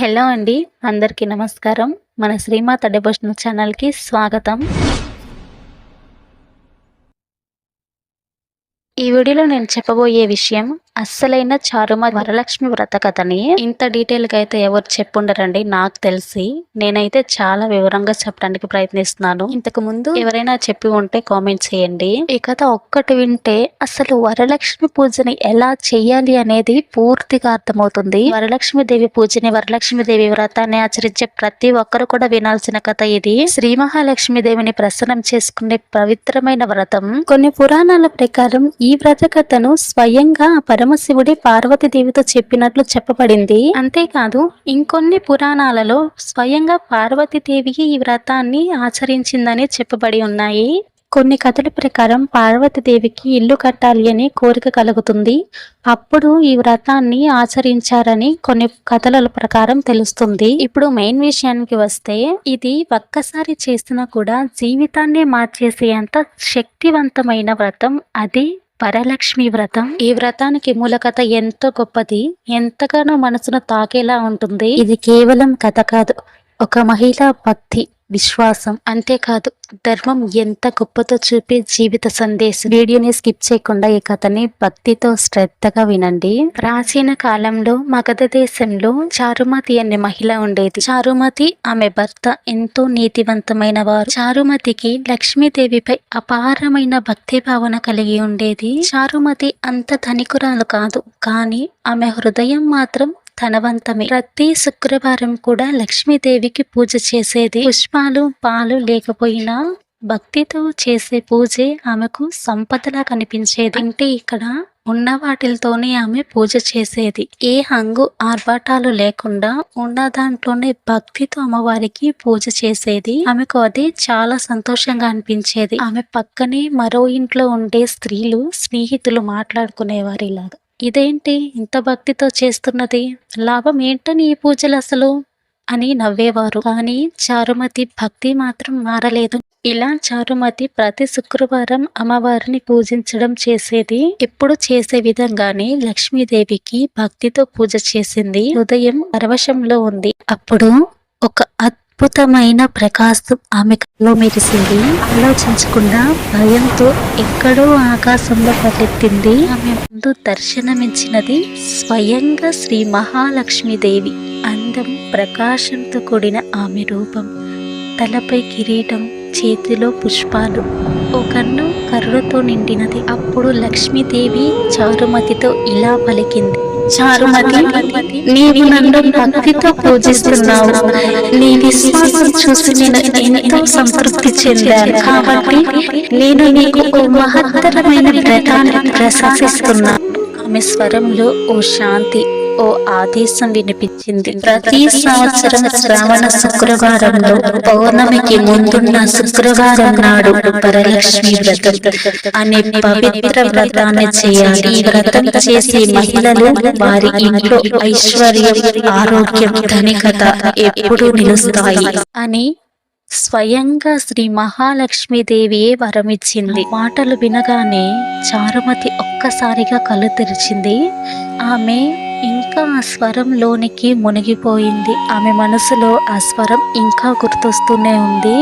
Hello అండి అందరికీ నమస్కారం. మన శ్రీమాత డివోషనల్ ఛానల్కి స్వాగతం. ఈ వీడియోలో నేను చెప్పబోయే విషయం అస్సలైన చారుమ వరలక్ష్మి వ్రత కథని. ఇంత డీటెయిల్గా అయితే ఎవరు చెప్పుండరండి? నాకు తెలిసి నేనైతే చాలా వివరంగా చెప్పడానికి ప్రయత్నిస్తున్నాను. ఇంతకు ముందు ఎవరైనా చెప్పి ఉంటే కామెంట్ చేయండి. ఈ కథ ఒక్కటి వింటే అసలు వరలక్ష్మి పూజని ఎలా చెయ్యాలి అనేది పూర్తిగా అర్థమవుతుంది. వరలక్ష్మి దేవి పూజని వరలక్ష్మి దేవి వ్రతాన్ని ఆచరించే ప్రతి ఒక్కరు కూడా వినాల్సిన కథ ఇది. శ్రీ మహాలక్ష్మి దేవిని ప్రసన్నం చేసుకునే పవిత్రమైన వ్రతం. కొన్ని పురాణాల ప్రకారం ఈ వ్రత కథను స్వయంగా పరమశివుడి పార్వతీదేవితో చెప్పినట్లు చెప్పబడింది. అంతేకాదు ఇంకొన్ని పురాణాలలో స్వయంగా పార్వతీదేవి ఈ వ్రతాన్ని ఆచరించిందని చెప్పబడి ఉన్నాయి. కొన్ని కథల ప్రకారం పార్వతీదేవికి ఇల్లు కట్టాలి అనే కోరిక కలుగుతుంది. అప్పుడు ఈ వ్రతాన్ని ఆచరించారని కొన్ని కథల ప్రకారం తెలుస్తుంది. ఇప్పుడు మెయిన్ విషయానికి వస్తే ఇది ఒక్కసారి చేసినా కూడా జీవితాన్ని మార్చేసేంత శక్తివంతమైన వ్రతం అది. వరలక్ష్మి వ్రతం. ఈ వ్రతానికి మూలకథ ఎంతో గొప్పది. ఎంతగానో మనసును తాకేలా ఉంటుంది. ఇది కేవలం కథ కాదు. ఒక మహిళా భక్తి విశ్వాసం అంతేకాదు ధర్మం ఎంత గొప్పతో చూపే జీవిత సందేశం. వీడియోని స్కిప్ చేయకుండా ఈ కథని భక్తితో శ్రద్ధగా వినండి. ప్రాచీన కాలంలో మగధ దేశంలో చారుమతి అనే మహిళ ఉండేది. చారుమతి ఆమె భర్త ఎంతో నీతివంతమైన వారు. చారుమతికి లక్ష్మీదేవిపై అపారమైన భక్తి భావన కలిగి ఉండేది. చారుమతి అంత ధనికురాలు కాదు కానీ ఆమె హృదయం మాత్రం ధనవంతమే. ప్రతి శుక్రవారం కూడా లక్ష్మీదేవికి పూజ చేసేది పుష్పాలు పాలు లేకపోయినా భక్తితో చేసే పూజే ఆమెకు సంపదలా కనిపించేది. అంటే ఇక్కడ ఉన్న వాటితోనే ఆమె పూజ చేసేది. ఏ హంగు ఆర్భాటాలు లేకుండా ఉన్న దాంట్లోనే భక్తితో అమ్మవారికి పూజ చేసేది. ఆమెకు అది చాలా సంతోషంగా అనిపించేది. ఆమె పక్కనే మరో ఇంట్లో ఉండే స్త్రీలు స్నేహితులు మాట్లాడుకునేవారు ఇలాగా ఇదేంటి ఇంత భక్తితో చేస్తున్నది? లాభం ఏంటని ఈ పూజలు అసలు? అని నవ్వేవారు. కానీ చారుమతి భక్తి మాత్రం మారలేదు. ఇలా చారుమతి ప్రతి శుక్రవారం అమ్మవారిని పూజించడం చేసేది ఎప్పుడు చేసే విధంగానే లక్ష్మీదేవికి భక్తితో పూజ చేసింది. హృదయం పరవశంలో ఉంది. అప్పుడు ఒక అద్భుతమైన ప్రకాశం ఆమె కల్లో మెరిసింది. ఆలోచించకుండా భయంతో ఎక్కడో ఆకాశంలో పరిగెత్తింది. ఆమె ముందు దర్శనమిచ్చినది స్వయంగా శ్రీ మహాలక్ష్మీదేవి. అందం ప్రకాశంతో కూడిన ఆమె రూపం. తలపై కిరీటం చేతిలో పుష్పాలు. ఓ కన్ను కర్రతో నిండినది. అప్పుడు లక్ష్మీదేవి చారుమతితో ఇలా పలికింది. చారుమతి నీవు నన్ను భక్తితో పూజిస్తున్నావు. నీ విశ్వాసం చూసి నేను ఎంతో సంతృప్తి చెందాను. కాబట్టి నేను నీకు ఓ మహత్తరమైన వ్రతాన్ని ప్రశంసిస్తున్నాను ఆమె స్వరంలో ఓ శాంతి ఓ ఆదేశం వినిపించింది. ప్రతి సంవత్సరం శ్రావణ శుక్రవారంలో పౌర్ణమికి ముందున్న శుక్రవారం నాడు వరలక్ష్మి వ్రతం అనే పవిత్ర వ్రతాన్ని చేయాలి. ఈ వ్రతం చేసే మహిళలు వారి ఇంట్లో ఐశ్వర్యం ఆరోగ్యం ధనికత ఎప్పుడూ నిలుస్తాయి అని స్వయంగా శ్రీ మహాలక్ష్మీదేవియే వరమిచ్చింది. మాటలు వినగానే చారుమతి ఒక్కసారిగా కళ్ళు తెరిచింది. ఆమె ఇంకా ఆ స్వరంలోనికి మునిగిపోయింది. ఆమె మనసులో ఆ స్వరం ఇంకా గుర్తొస్తూనే ఉంది.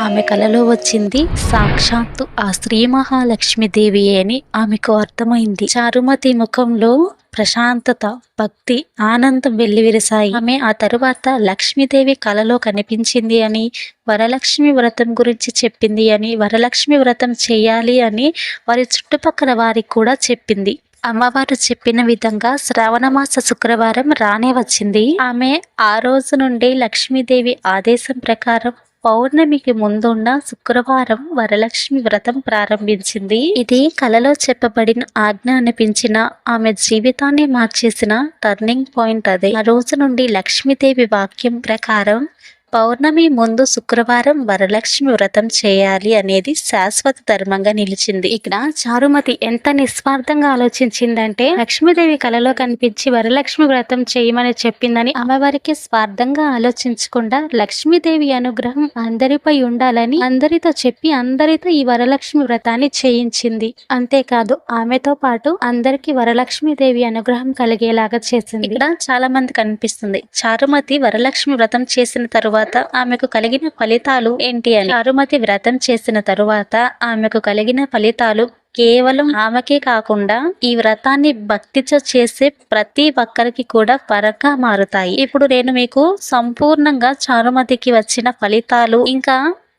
ఆమె కలలో వచ్చింది సాక్షాత్తు ఆ శ్రీ మహాలక్ష్మీదేవి అని ఆమెకు అర్థమైంది. చారుమతి ముఖంలో ప్రశాంతత భక్తి ఆనందం వెల్లివిరిసాయి ఆమె ఆ తరువాత లక్ష్మీదేవి కలలో కనిపించింది అని వరలక్ష్మి వ్రతం గురించి చెప్పింది అని వరలక్ష్మి వ్రతం చేయాలి అని వారి చుట్టుపక్కల వారికి కూడా చెప్పింది. అమ్మవారు చెప్పిన విధంగా శ్రావణమాస శుక్రవారం రానే వచ్చింది. ఆమె ఆ రోజు నుండి లక్ష్మీదేవి ఆదేశం ప్రకారం పౌర్ణమికి ముందున్న శుక్రవారం వరలక్ష్మి వ్రతం ప్రారంభించింది. ఇది కలలో చెప్పబడిన ఆజ్ఞ అనిపించిన ఆమె జీవితాన్ని మార్చేసిన టర్నింగ్ పాయింట్ అదే. ఆ రోజు నుండి లక్ష్మీదేవి వాక్యం ప్రకారం పౌర్ణమి ముందు శుక్రవారం వరలక్ష్మి వ్రతం చేయాలి అనేది శాశ్వత ధర్మంగా నిలిచింది. ఇక్కడ చారుమతి ఎంత నిస్వార్థంగా ఆలోచించిందంటే లక్ష్మీదేవి కలలో కనిపించి వరలక్ష్మి వ్రతం చేయమని చెప్పిందని అమ్మవారికి స్వార్థంగా ఆలోచించకుండా లక్ష్మీదేవి అనుగ్రహం అందరిపై ఉండాలని అందరితో చెప్పి అందరితో ఈ వరలక్ష్మి వ్రతాన్ని చేయించింది. అంతేకాదు ఆమెతో పాటు అందరికి వరలక్ష్మీదేవి అనుగ్రహం కలిగేలాగా చేసింది. ఇక్కడ చాలా మంది కనిపిస్తుంది చారుమతి వరలక్ష్మి వ్రతం చేసిన తరువాత ఆమెకు కలిగిన ఫలితాలు ఏంటి అని చారుమతి వ్రతం చేసిన తరువాత ఆమెకు కలిగిన ఫలితాలు కేవలం ఆమెకే కాకుండా ఈ వ్రతాన్ని భక్తితో చేసే ప్రతి ఒక్కరికి కూడా పరంగా మారుతాయి. ఇప్పుడు నేను మీకు సంపూర్ణంగా చారుమతికి వచ్చిన ఫలితాలు ఇంకా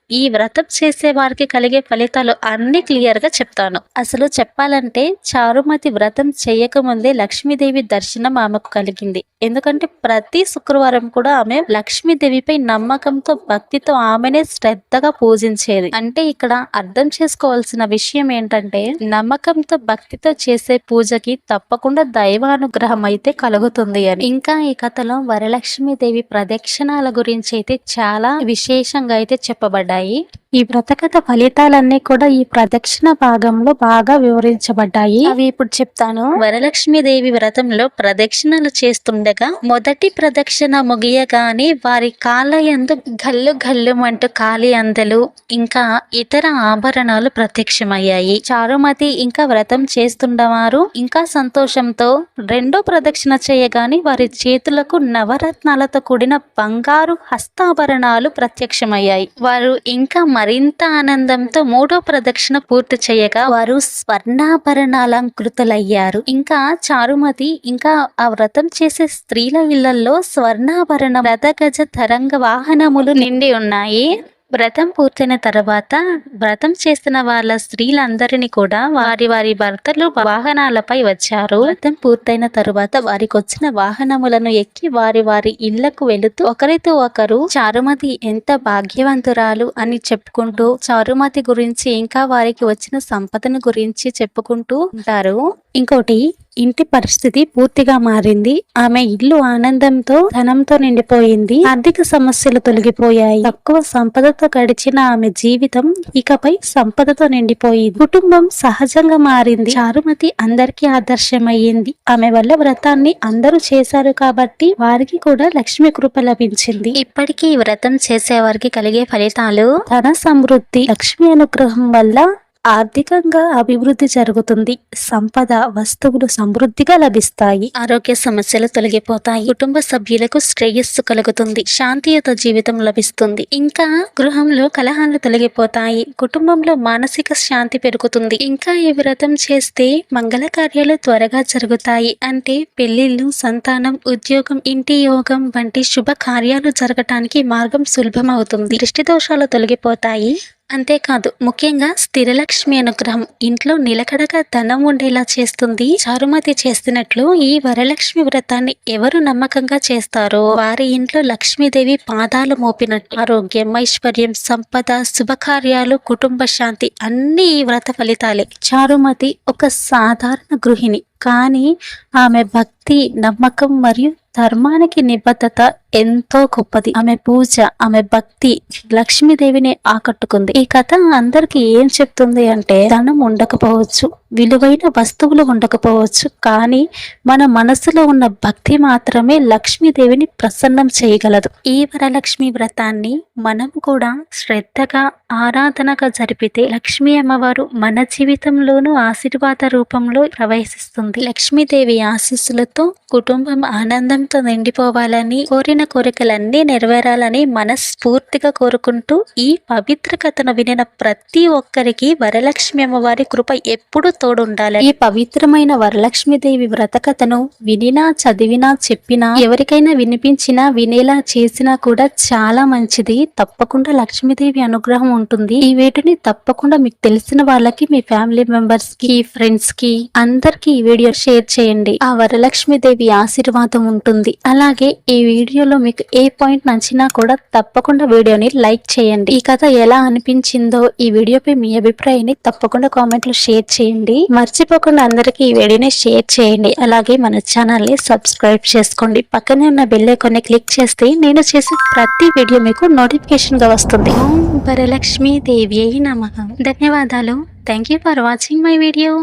ఈ వ్రతం చేసే వారికి కలిగే ఫలితాలు అన్ని క్లియర్గా చెప్తాను. అసలు చెప్పాలంటే చారుమతి వ్రతం చేయకముందే లక్ష్మీదేవి దర్శనం ఆమెకు కలిగింది. ఎందుకంటే ప్రతి శుక్రవారం కూడా ఆమె లక్ష్మీదేవిపై నమ్మకంతో భక్తితో ఆమెనే శ్రద్ధగా పూజించేది. అంటే ఇక్కడ అర్థం చేసుకోవాల్సిన విషయం ఏంటంటే నమ్మకంతో భక్తితో చేసే పూజకి తప్పకుండా దైవానుగ్రహం అయితే కలుగుతుంది అని. ఇంకా ఈ కథలో వరలక్ష్మీదేవి ప్రదక్షిణాల గురించి అయితే చాలా విశేషంగా అయితే చెప్పబడ్డారు daí? ఈ వ్రతకథ ఫలితాలన్నీ కూడా ఈ ప్రదక్షిణ భాగంలో బాగా వివరించబడ్డాయి. అవి ఇప్పుడు చెప్తాను. వరలక్ష్మీదేవి వ్రతంలో ప్రదక్షిణలు చేస్తుండగా మొదటి ప్రదక్షిణ ముగియగానే వారి కాలయందు గల్లు గల్లుమంటూ కాలి అందలు ఇంకా ఇతర ఆభరణాలు ప్రత్యక్షమయ్యాయి. చారుమతి ఇంకా వ్రతం చేస్తుండవారు ఇంకా సంతోషంతో రెండో ప్రదక్షిణ చేయగానే వారి చేతులకు నవరత్నాలతో కూడిన బంగారు హస్తాభరణాలు ప్రత్యక్షమయ్యాయి. వారు ఇంకా మరింత ఆనందంతో మూడో ప్రదక్షిణ పూర్తి చేయగా వారు స్వర్ణాభరణాలంకృతులయ్యారు. ఇంకా చారుమతి ఇంకా ఆ వ్రతం చేసే స్త్రీల ఇళ్ళలో స్వర్ణాభరణ రథగజ తరంగ వాహనములు నిండి ఉన్నాయి. వ్రతం పూర్తయిన తర్వాత వ్రతం చేస్తున్న వాళ్ళ స్త్రీలందరినీ కూడా వారి వారి భర్తలు వాహనాలపై వచ్చారు. వ్రతం పూర్తయిన తరువాత వారికి వచ్చిన వాహనములను ఎక్కి వారి వారి ఇళ్ళకు వెళుతూ ఒకరితో ఒకరు చారుమతి ఎంత భాగ్యవంతురాలు అని చెప్పుకుంటూ చారుమతి గురించి ఇంకా వారికి వచ్చిన సంపదను గురించి చెప్పుకుంటూ ఉంటారు. ఇంకోటి ఇంటి పరిస్థితి పూర్తిగా మారింది. ఆమె ఇల్లు ఆనందంతో ధనంతో నిండిపోయింది. ఆర్థిక సమస్యలు తొలగిపోయాయి. తక్కువ సంపదతో గడిచిన ఆమె జీవితం ఇకపై సంపదతో నిండిపోయింది. కుటుంబం సహజంగా మారింది. చారుమతి అందరికీ ఆదర్శమయ్యింది. ఆమె వల్ల వ్రతాన్ని అందరూ చేశారు కాబట్టి వారికి కూడా లక్ష్మి కృప లభించింది. ఇప్పటికీ ఈ వ్రతం చేసే వారికి కలిగే ఫలితాలు? ధన సమృద్ధి లక్ష్మి అనుగ్రహం వల్ల ఆర్థికంగా అభివృద్ధి జరుగుతుంది. సంపద వస్తువులు సమృద్ధిగా లభిస్తాయి. ఆరోగ్య సమస్యలు తొలగిపోతాయి. కుటుంబ సభ్యులకు శ్రేయస్సు కలుగుతుంది. శాంతియుత జీవితం లభిస్తుంది. ఇంకా గృహంలో కలహాలు తొలగిపోతాయి. కుటుంబంలో మానసిక శాంతి పెరుగుతుంది. ఇంకా ఈ వ్రతం చేస్తే మంగళ కార్యాలు త్వరగా జరుగుతాయి. అంటే పెళ్ళిళ్ళు సంతానం ఉద్యోగం ఇంటి యోగం వంటి శుభ కార్యాలు జరగటానికి మార్గం సులభమవుతుంది. దృష్టి దోషాలు తొలగిపోతాయి. అంతేకాదు ముఖ్యంగా స్థిరలక్ష్మి అనుగ్రహం. ఇంట్లో నిలకడగా ధనం ఉండేలా చేస్తుంది చారుమతి చేస్తున్నట్లు ఈ వరలక్ష్మి వ్రతాన్ని ఎవరు నమ్మకంగా చేస్తారో వారి ఇంట్లో లక్ష్మీదేవి పాదాలు మోపినట్టు. ఆరోగ్యం ఐశ్వర్యం సంపద శుభకార్యాలు కుటుంబ శాంతి అన్ని ఈ వ్రత ఫలితాలే. చారుమతి ఒక సాధారణ గృహిణి. కానీ ఆమె భక్తి నమ్మకం మరియు ధర్మానికి నిబద్ధత ఎంతో గొప్పది. ఆమె పూజ ఆమె భక్తి లక్ష్మీదేవిని ఆకట్టుకుంది. ఈ కథ అందరికి ఏం చెప్తుంది అంటే ధనం ఉండకపోవచ్చు. విలువైన వస్తువులు ఉండకపోవచ్చు. కానీ మన మనసులో ఉన్న భక్తి మాత్రమే లక్ష్మీదేవిని ప్రసన్నం చేయగలదు. ఈ వరలక్ష్మి వ్రతాన్ని మనం కూడా శ్రద్ధగా ఆరాధనగా జరిపితే లక్ష్మీ అమ్మవారు మన జీవితంలోనూ ఆశీర్వాద రూపంలో ప్రవేశిస్తుంది. లక్ష్మీదేవి ఆశీస్సులతో కుటుంబం ఆనందంతో నిండిపోవాలని కోరిన కోరికలన్నీ నెరవేరాలని మనస్ఫూర్తిగా కోరుకుంటూ ఈ పవిత్ర కథను వినిన ప్రతి ఒక్కరికి వరలక్ష్మి అమ్మవారి కృప ఎప్పుడూ తోడు ఉండాలి ఈ పవిత్రమైన వరలక్ష్మీదేవి వ్రత కథను వినినా చదివినా చెప్పినా ఎవరికైనా వినిపించినా వినేలా చేసినా కూడా చాలా మంచిది. తప్పకుండా లక్ష్మీదేవి అనుగ్రహం ఉంటుంది. ఈ వీటిని తప్పకుండా మీకు తెలిసిన వాళ్ళకి మీ ఫ్యామిలీ మెంబర్స్కి ఫ్రెండ్స్కి అందరికి ఈ వీడియో షేర్ చేయండి. ఆ వరలక్ష్మీదేవి ఆశీర్వాదం ఉంటుంది. అలాగే ఈ వీడియోలో మీకు ఏ పాయింట్ నచ్చినా కూడా తప్పకుండా వీడియోని లైక్ చేయండి. ఈ కథ ఎలా అనిపించిందో ఈ వీడియోపై మీ అభిప్రాయాన్ని తప్పకుండా కామెంట్లో షేర్ చేయండి. ఉంటుంది మర్చిపోకుండా అందరికీ ఈ వీడియోని షేర్ చేయండి. అలాగే మన ఛానల్ని సబ్స్క్రైబ్ చేసుకోండి. పక్కనే ఉన్న బెల్ ఐకాన్ని క్లిక్ చేస్తే నేను చేసే ప్రతి వీడియో మీకు నోటిఫికేషన్గా వస్తుంది. ఓం వరలక్ష్మి దేవి నమ. ధన్యవాదాలు. Thank you for watching my video